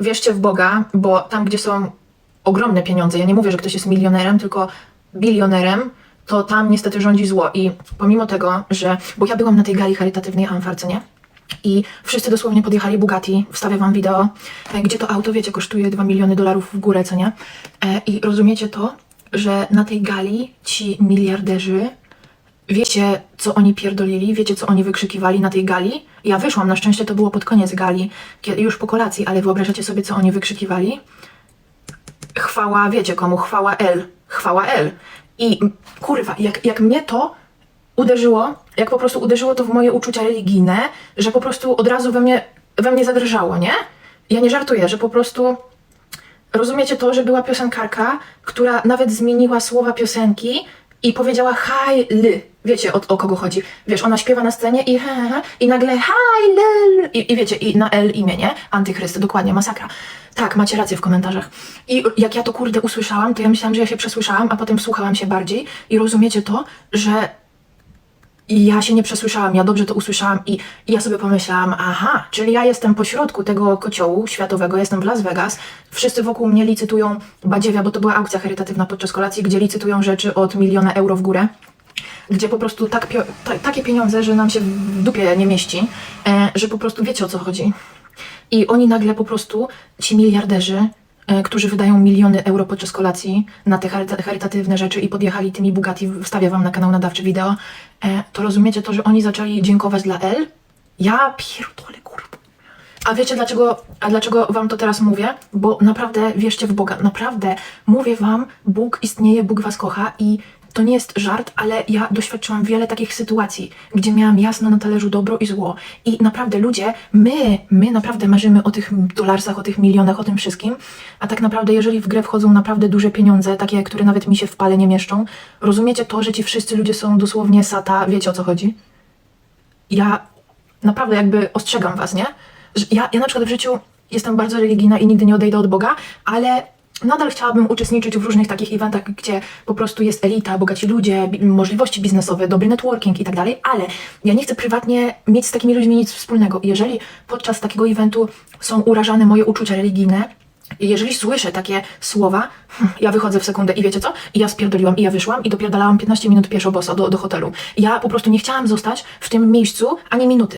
wierzcie w Boga, bo tam, gdzie są ogromne pieniądze, ja nie mówię, że ktoś jest milionerem, tylko bilionerem, to tam niestety rządzi zło. I pomimo tego, że. Bo ja byłam na tej gali charytatywnej Amfar, co nie? I wszyscy dosłownie podjechali Bugatti, wstawię wam wideo, e, gdzie to auto, wiecie, kosztuje 2 miliony dolarów w górę, co nie? E, I rozumiecie to, że na tej gali ci miliarderzy, wiecie, co oni pierdolili, wiecie, co oni wykrzykiwali na tej gali? Ja wyszłam, na szczęście to było pod koniec gali, już po kolacji, ale wyobrażacie sobie, co oni wykrzykiwali? Chwała, wiecie komu, chwała L, chwała L. I kurwa, jak, jak mnie to uderzyło, jak po prostu uderzyło to w moje uczucia religijne, że po prostu od razu we mnie, we mnie zadrżało, nie? Ja nie żartuję, że po prostu rozumiecie to, że była piosenkarka, która nawet zmieniła słowa piosenki i powiedziała haj l. Wiecie o, o kogo chodzi? Wiesz, ona śpiewa na scenie i he, he, he, i nagle haj l. I, I wiecie, i na L imię, nie? Antychryst, dokładnie, masakra. Tak, macie rację w komentarzach. I jak ja to kurde usłyszałam, to ja myślałam, że ja się przesłyszałam, a potem wsłuchałam się bardziej i rozumiecie to, że ja się nie przesłyszałam, ja dobrze to usłyszałam i, i ja sobie pomyślałam, aha, czyli ja jestem pośrodku tego kociołu światowego, jestem w Las Vegas, wszyscy wokół mnie licytują badziewia, bo to była aukcja charytatywna podczas kolacji, gdzie licytują rzeczy od miliona euro w górę, gdzie po prostu tak takie pieniądze, że nam się w dupie nie mieści, e, że po prostu wiecie o co chodzi. I oni nagle po prostu, ci miliarderzy, e, którzy wydają miliony euro podczas kolacji na te charyta- charytatywne rzeczy i podjechali tymi Bugatti, wstawię wam na kanał nadawczy wideo, e, to rozumiecie to, że oni zaczęli dziękować dla L? Ja pierdolę, kurwa. A wiecie dlaczego, a dlaczego wam to teraz mówię? Bo naprawdę wierzcie w Boga, naprawdę mówię wam, Bóg istnieje, Bóg was kocha i to nie jest żart, ale ja doświadczyłam wiele takich sytuacji, gdzie miałam jasno na talerzu dobro i zło. I naprawdę ludzie, my, my naprawdę marzymy o tych dolarsach, o tych milionach, o tym wszystkim, a tak naprawdę jeżeli w grę wchodzą naprawdę duże pieniądze, takie, które nawet mi się w pale nie mieszczą, rozumiecie to, że ci wszyscy ludzie są dosłownie sata, wiecie o co chodzi? ja naprawdę jakby ostrzegam was, nie? Ja, ja na przykład w życiu jestem bardzo religijna i nigdy nie odejdę od Boga, ale nadal chciałabym uczestniczyć w różnych takich eventach, gdzie po prostu jest elita, bogaci ludzie, możliwości biznesowe, dobry networking i tak dalej, ale ja nie chcę prywatnie mieć z takimi ludźmi nic wspólnego. Jeżeli podczas takiego eventu są urażane moje uczucia religijne, jeżeli słyszę takie słowa, hmm, ja wychodzę w sekundę i wiecie co? I ja spierdoliłam i ja wyszłam i dopierdalałam 15 minut pieszo boso do, do hotelu. Ja po prostu nie chciałam zostać w tym miejscu ani minuty.